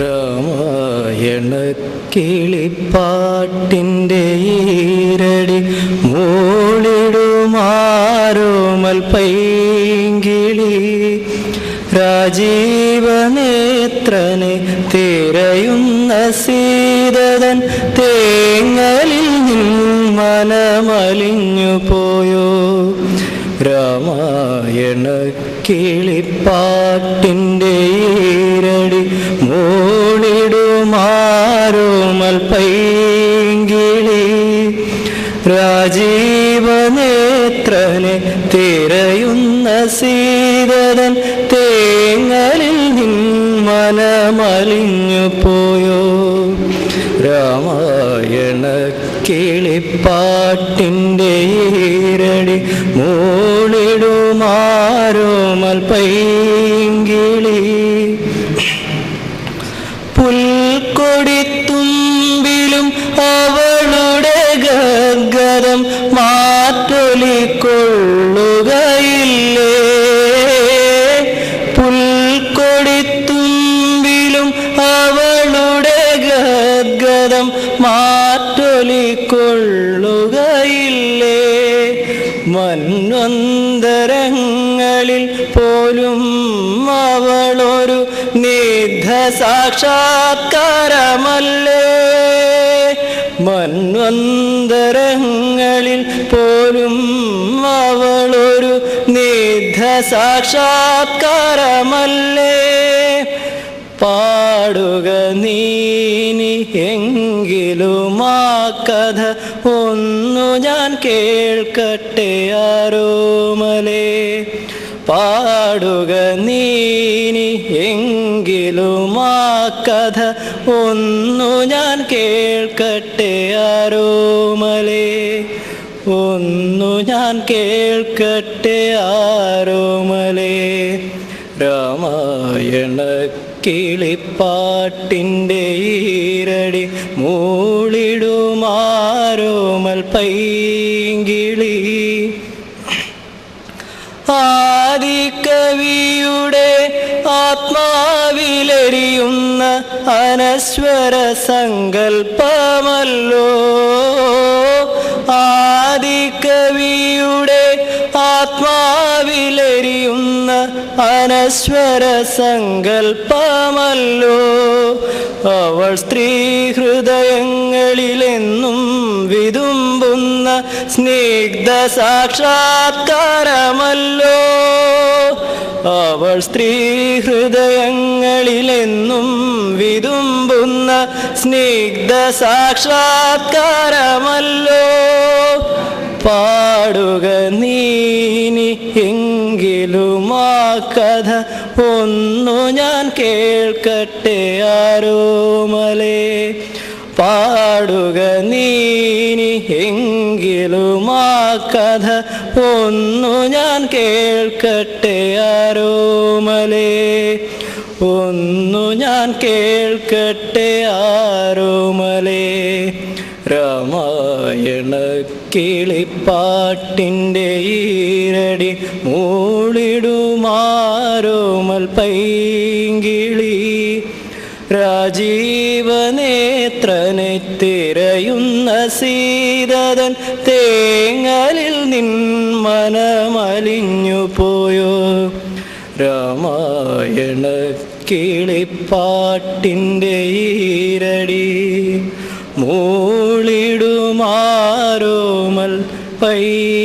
രാമായണ കിളിപ്പാട്ടിന്റെ ഈരടി മൂളിടുമാരോമൽ പൈങ്കിളി. രാജീവനേത്രനെ തിരയുന്ന സീതതൻ തേങ്ങലിൽ മനമലിഞ്ഞു പോയോ. രാമായണ കിളിപ്പാട്ടിന്റെ രാജീവനേത്രനെ തിരയുന്ന സീതരൻ തേങ്ങലിൽ നിൻ പോയോ? രാമായണ കിളിപ്പാട്ടിന്റെ ഈരടി മൂളിടുമാരോമൽ പൈങ്കിളി പുൽക്കൊടിത്തുമ്പിലും അവളുടെ ഗദ്ഗതം മാറ്റൊലിക്കൊള്ളുകയില്ലേ? പുൽക്കൊടിത്തുമ്പിലും അവളുടെ ഗർഗരം മാറ്റൊലിക്കൊള്ളുകയില്ലേ? മന്വന്തരങ്ങളിൽ പോലും അവളൊരു നിധ സാക്ഷാത്കാരമല്ലേ മന്വന്തരങ്ങളിൽ പോലും അവളൊരു നിധ സാക്ഷാത്കാരമല്ലേ പാടുക നീനി എങ്കിലും ആ കഥ ഒന്നു ഞാൻ കേൾക്കട്ടെ ആരോമലേ. പാടുക നീനി എങ്കിലും ആ കഥ ഒന്നു ഞാൻ കേൾക്കട്ടെ ആരോമലേ. ഒന്നു ഞാൻ കേൾക്കട്ടെ ആരോമലേ. രാമായണ കിളിപ്പാട്ടിന്റെ ഈരടി മൂളിടുമാരോമൽ പൈങ്കിളി ആത്മാവിലെരിയുന്ന അനശ്വര സങ്കൽപ്പമല്ലോ. അനശ്വര സങ്കൽപ്പമല്ലോ. അവൾ സ്ത്രീ ഹൃദയങ്ങളിലെന്നും വിതുമ്പുന്ന സ്നിഗ്ധ സാക്ഷാത്കാരമല്ലോ. അവൾ സ്ത്രീ ഹൃദയങ്ങളിലെന്നും വിതുമ്പുന്ന സ്നിഗ്ധ സാക്ഷാത്കാരമല്ലോ. പാടുക നീനി എങ്കിലും ആ കഥ ഒന്നു ഞാൻ കേൾക്കട്ടെ ആരോമലേ. പാടുക നീനി എങ്കിലും ആ കഥ ഒന്നു ഞാൻ കേൾക്കട്ടെ ആരോമലേ. ഒന്നു ഞാൻ കേൾക്കട്ടെ ആരോമലേ. രാമായണ കിളിപ്പാട്ടിന്റെ ഈരടി മൂളിടുമാരോമൽ പൈങ്കിളി രാജീവനേത്രനെ തിരയുന്ന സീതതൻ തേങ്ങലിൽ നിൻ മനമലിഞ്ഞു പോയോ? രാമായണ കിളിപ്പാട്ടിന്റെ ഈരടി മൂളിടുമാരോമൽ പൈങ്കിളി